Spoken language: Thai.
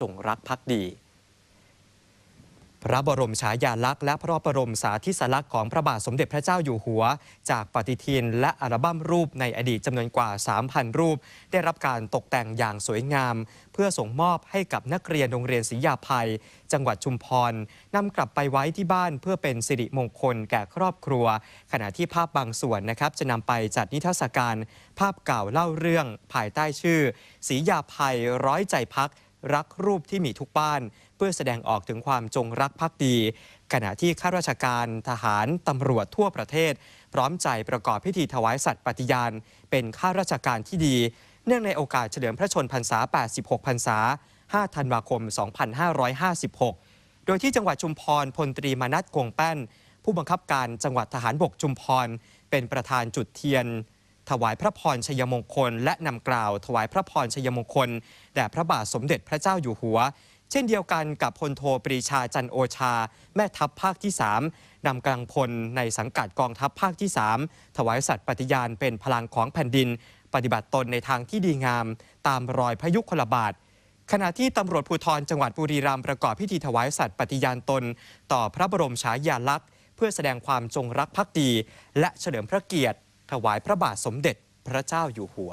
จงรักภักดี พระบรมฉายาลักษณ์และพระบรมสาธิสลักษณ์ของพระบาทสมเด็จพระเจ้าอยู่หัว จากปฏิทินและอัลบั้มรูปในอดีตจำนวนกว่า 3,000 รูป ได้รับการตกแต่งอย่างสวยงาม เพื่อส่งมอบให้กับนักเรียนโรงเรียนศรียาภัย จังหวัดชุมพรนำกลับไปไว้ที่บ้านเพื่อเป็นสิริมงคลแก่ครอบครัว ขณะที่ภาพบางส่วนนะครับจะนำไปจัดนิทรรศการ ภาพเก่าเล่าเรื่อง ภายใต้ชื่อศรียาภัยร้อยใจพัก รักรูปที่มีทุกบ้าน เพื่อแสดงออกถึงความจงรักภักดี ขณะที่ข้าราชการทหารตำรวจทั่วประเทศ พร้อมใจประกอบพิธีถวายสัตย์ปฏิญาณ เป็นข้าราชการที่ดี เนื่องในโอกาสเฉลิมพระชนพรรษา 86 พรรษา 5 ธันวาคม 2556 โดยที่จังหวัดชุมพรพลตรีมานัทกวงแป้น ผู้บังคับการจังหวัดทหารบกชุมพร เป็นประธานจุดเทียน ถวายพระพรชัยมงคล และนำกล่าว ถวายพระพรชัยมงคลแด่พระบาทสมเด็จพระเจ้าอยู่หัว เช่นเดียวกันกับพลโทปรีชาจันโอชา แม่ทัพภาคที่ 3นำกำลังพลในสังกัดกองทัพภาคที่ 3 ถวายสัตย์ปฏิญาณเป็นพลังของแผ่นดิน ปฏิบัติตนในทางที่ดีงาม ตามรอยพระยุคลบาทขณะที่ตำรวจภูธรจังหวัดบุรีรัมย์ประกอบพิธีถวายสัตย์ปฏิญาณตน ต่อพระบรมฉายาลักษณ์ เพื่อแสดงความจงรักภักดี และเฉลิมพระเกียรติ ถวายพระบาทสมเด็จพระเจ้าอยู่หัว